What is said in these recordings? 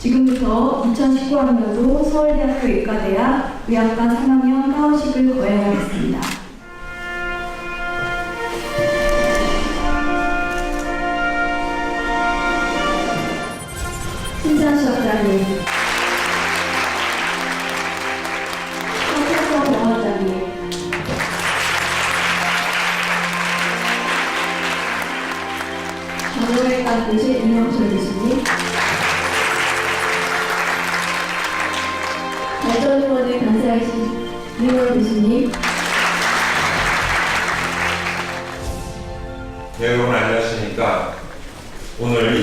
지금부터 2019학년도 서울대학교 의과대학 의학과 3학년 가호식을 거행하겠습니다.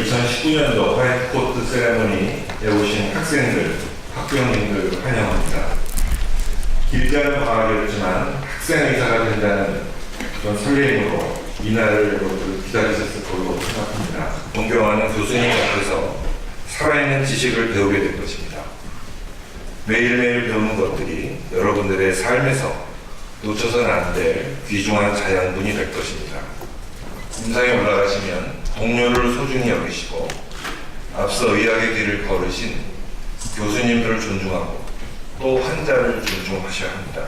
2019년도 화이트코트 세레머니에 오신 학생들, 학부형님들 환영합니다. 길지 않은 방학이었지만 학생의사가 된다는 그런 설레임으로 이날을 기다리셨을 걸로 생각합니다. 존경하는 교수님 앞에서 살아있는 지식을 배우게 될 것입니다. 매일매일 배우는 것들이 여러분들의 삶에서 놓쳐서는 안 될 귀중한 자양분이 될 것입니다. 임상에 올라가시면 동료를 소중히 여기시고 앞서 의학의 길을 걸으신 교수님들을 존중하고 또 환자를 존중하셔야 합니다.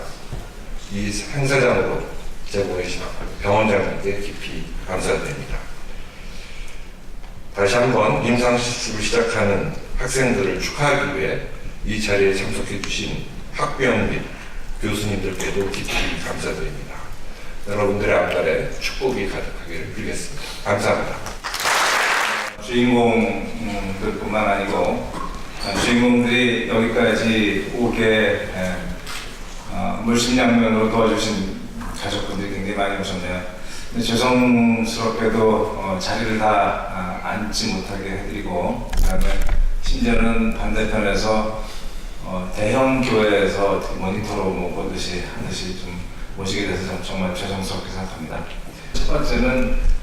이 행사장으로 제공해주신 병원장님께 깊이 감사드립니다. 다시 한번 임상실습을 시작하는 학생들을 축하하기 위해 이 자리에 참석해 주신 학부형 및 교수님들께도 깊이 감사드립니다. 여러분들의 앞날에 축복이 가득하기를 빌겠습니다. 감사합니다. 주인공들뿐만 아니고 주인공들이 여기까지 오게 에, 어, 물심양면으로 도와주신 가족분들이 굉장히 많이 오셨네요. 죄송스럽게도 어, 자리를 다 아, 앉지 못하게 해드리고 그다음에 심지어는 반대편에서 어, 대형 교회에서 모니터로 뭐 보듯이 하듯이 좀 모시게 돼서 참- 정말 죄송스럽게 생각합니다. 첫 번째는 어,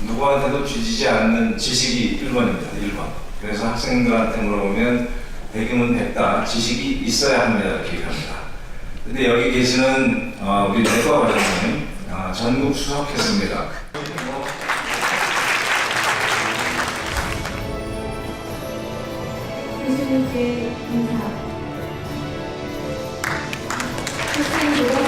누구한테도 주지지 않는 지식이 1번입니다. 1번. 그래서 학생들한테 물어보면 배경은 됐다. 지식이 있어야 합니다. 이렇게 얘기합니다. 근데 여기 계시는 어, 우리 내과 과장님 어, 전국 수석했습니다. 교수님께 인사. 노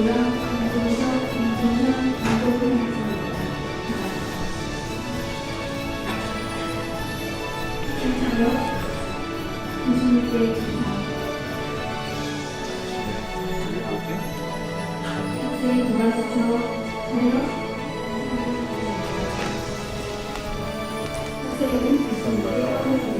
김정현, 김도근 학생입니다. 학생 차렷. 교수님께 인사. 학생 돌아서서 차렷. 학생은 가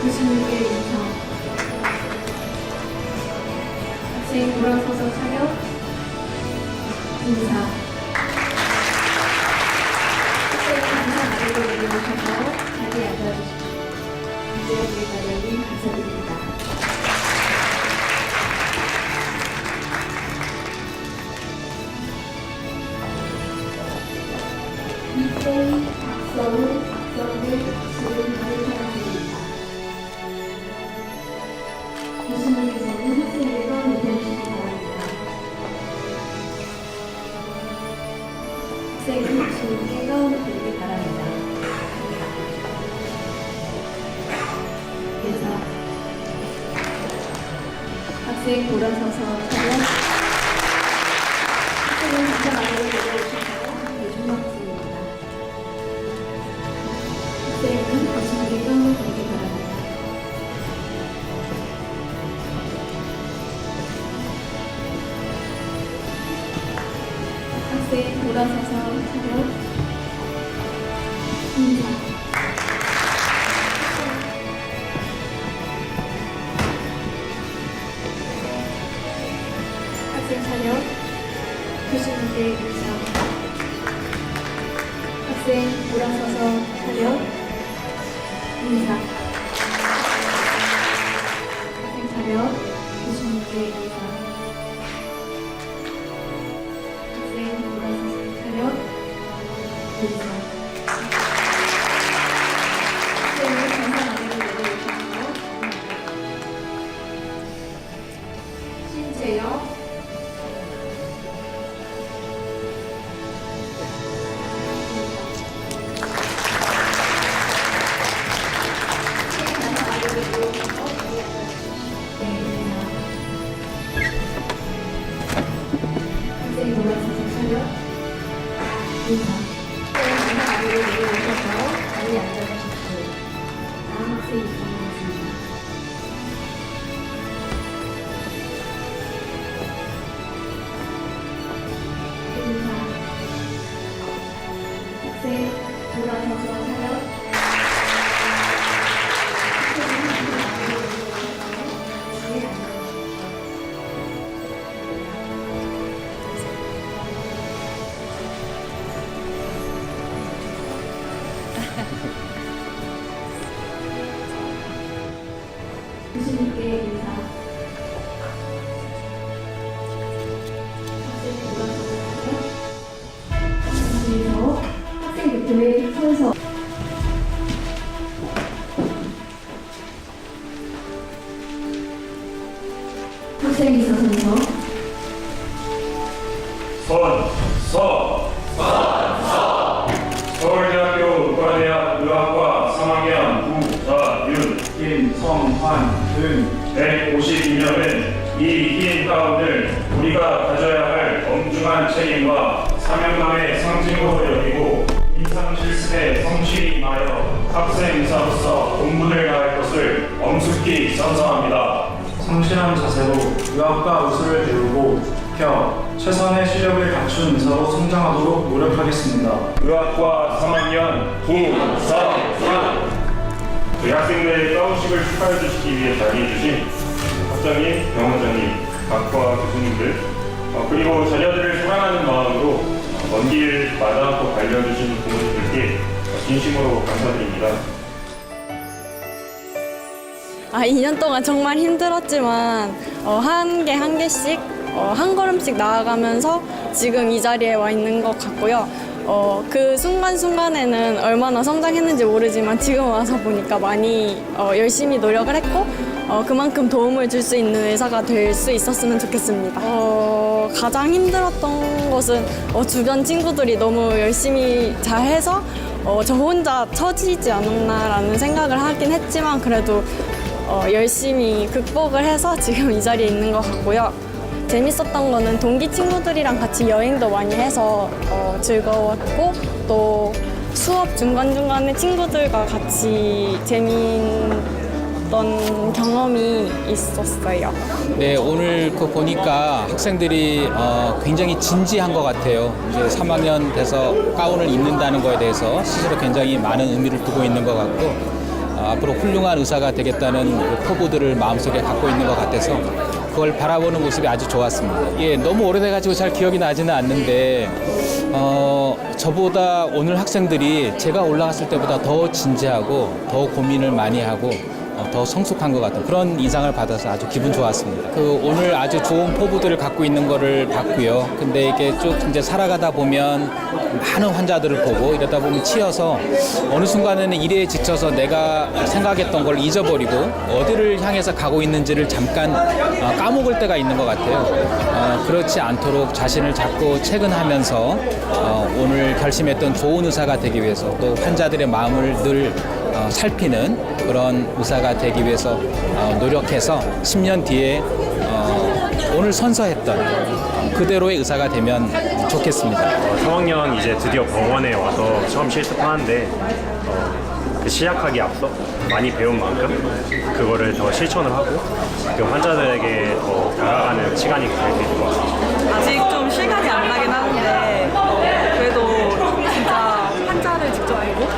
교수님께 인사. 학생 돌아서서 차렷. 인사. 학생 감사 마리로 내려오셔서 자리에 앉아주십시오. 이재혁 대사령님 감사드립니다. 이태희, 박성우, 박성일, 박수근 다른 사람들입니다. 돌아서서 차렷. 학생은 잠깐 안으로 내려오셔서 교수님께 인사. 학생 돌아서서 차렷. 인사. 학생 차렷. 교수님께 인사. 학생 돌아서서. 인사. 학 인 교수님께 이흰 가운을 우리가 가져야 할 엄중한 책임과 사명감의 상징으로 여기고 인상 실습에 성실히 임하여 학생 의사로서 본분을 다할 것을 엄숙히 선서합니다. 성실한 자세로 의학과 의술을 배우고 펴 최선의 실력을 갖춘 의사로 성장하도록 노력하겠습니다. 의학과 3학년 구성윤 저희 학생들의 떠우식을 축하해 주시기 위해 자리해 주신 학장님, 병원장님, 학과 교수님들 어, 그리고 자녀들을 사랑하는 마음으로 어, 먼길 마다않고 달려주신 부모님들께 어, 진심으로 감사드립니다. 아, 2년 동안 정말 힘들었지만 어, 한 개 한 개씩 어, 한 걸음씩 나아가면서 지금 이 자리에 와 있는 것 같고요. 어, 그 순간순간에는 얼마나 성장했는지 모르지만 지금 와서 보니까 많이 어, 열심히 노력을 했고 어, 그만큼 도움을 줄 수 있는 의사가 될 수 있었으면 좋겠습니다. 어, 가장 힘들었던 것은 어, 주변 친구들이 너무 열심히 잘해서 어, 저 혼자 처지지 않았나라는 생각을 하긴 했지만 그래도 어, 열심히 극복을 해서 지금 이 자리에 있는 것 같고요. 재밌었던 거는 동기 친구들이랑 같이 여행도 많이 해서 어, 즐거웠고 또 수업 중간중간에 친구들과 같이 재미있는 있었던 경험이 있었어요. 네, 오늘 그 보니까 학생들이 어, 굉장히 진지한 것 같아요. 이제 3학년 돼서 가운을 입는다는 거에 대해서 스스로 굉장히 많은 의미를 두고 있는 것 같고 어, 앞으로 훌륭한 의사가 되겠다는 그 포부들을 마음속에 갖고 있는 것 같아서 그걸 바라보는 모습이 아주 좋았습니다. 예, 너무 오래돼가지고 잘 기억이 나지는 않는데 어, 저보다 오늘 학생들이 제가 올라갔을 때보다 더 진지하고 더 고민을 많이 하고 어, 더 성숙한 것 같은 그런 인상을 받아서 아주 기분 좋았습니다. 그 오늘 아주 좋은 포부들을 갖고 있는 거를 봤고요. 근데 이게 쭉 이제 살아가다 보면 많은 환자들을 보고 이러다 보면 치여서 어느 순간에는 일에 지쳐서 내가 생각했던 걸 잊어버리고 어디를 향해서 가고 있는지를 잠깐 어, 까먹을 때가 있는 것 같아요. 어, 그렇지 않도록 자신을 자꾸 체근하면서 어, 오늘 결심했던 좋은 의사가 되기 위해서 또 환자들의 마음을 늘 어, 살피는 그런 의사가 되기 위해서 어, 노력해서 10년 뒤에 어, 오늘 선서했던 그대로의 의사가 되면 좋겠습니다. 어, 3학년 이제 드디어 병원에 와서 처음 실습하는데 어, 그 시작하기 앞서 많이 배운 만큼 그거를 더 실천을 하고 그 환자들에게 더 다가가는 시간이 될 수 있을 것 같습니다. 아직 좀 실감이 안 나긴 하는데 그래도 진짜 환자를 직접 보고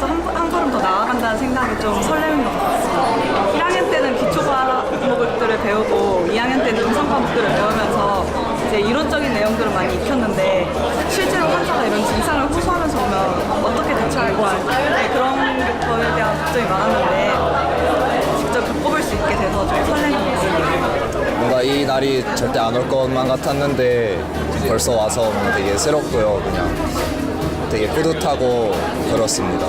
의사로서 한, 한 걸음 더 나아간다는 생각이 좀 설레는 것 같습니다. 1학년 때는 기초 과목들을 배우고 2학년 때는 음성 과목들을 배우면서 이제 이론적인 내용들을 많이 익혔는데 실제로 환자가 이런 증상을 호소하면서 오면 어떻게 대처할 거야 네, 그런 거에 대한 걱정이 많았는데 직접 겪어볼 수 있게 돼서 좀 설레는 것 같습니다. 뭔가 이 날이 절대 안 올 것만 같았는데 벌써 와서 되게 새롭고요. 그냥 되게 뿌듯하고 그렇습니다.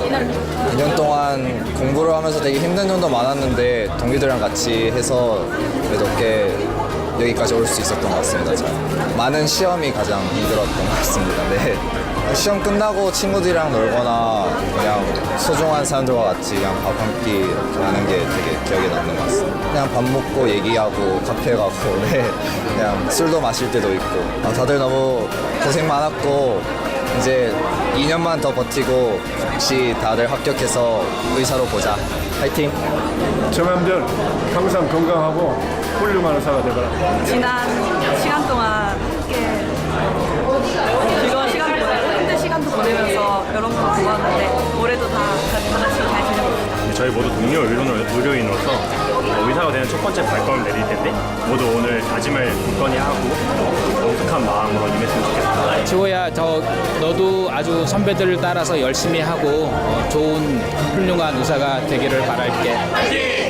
2년 동안 공부를 하면서 되게 힘든 점도 많았는데 동기들이랑 같이 해서 그래도 꽤 여기까지 올 수 있었던 것 같습니다. 잘. 많은 시험이 가장 힘들었던 것 같습니다. 네. 시험 끝나고 친구들이랑 놀거나 그냥 소중한 사람들과 같이 그냥 밥 한 끼 하는 게 되게 기억에 남는 것 같습니다. 그냥 밥 먹고 얘기하고 카페 가고 네. 그냥 술도 마실 때도 있고 아, 다들 너무 고생 많았고 이제 2년만 더 버티고 혹시 다들 합격해서 의사로 보자. 파이팅! 정함들 항상 건강하고 훌륭한 의사가 되거라. 지난 시간 동안 함께 즐거운 시간을 보내고 힘든 시간도 보내면서 여러 분 고마웠는데 올해도 다, 다 같이 잘 지내고 있습니다. 저희 모두 동료 의료인, 의료인으로서 어, 의사가 되는 첫 번째 발걸음 내릴 텐데 모두 오늘 다짐을 굳건히 하고 어, 엄숙한 마음으로 임했으면 좋겠습니다. 지호야, 저 너도 아주 선배들을 따라서 열심히 하고 어, 좋은 훌륭한 의사가 되기를 바랄게.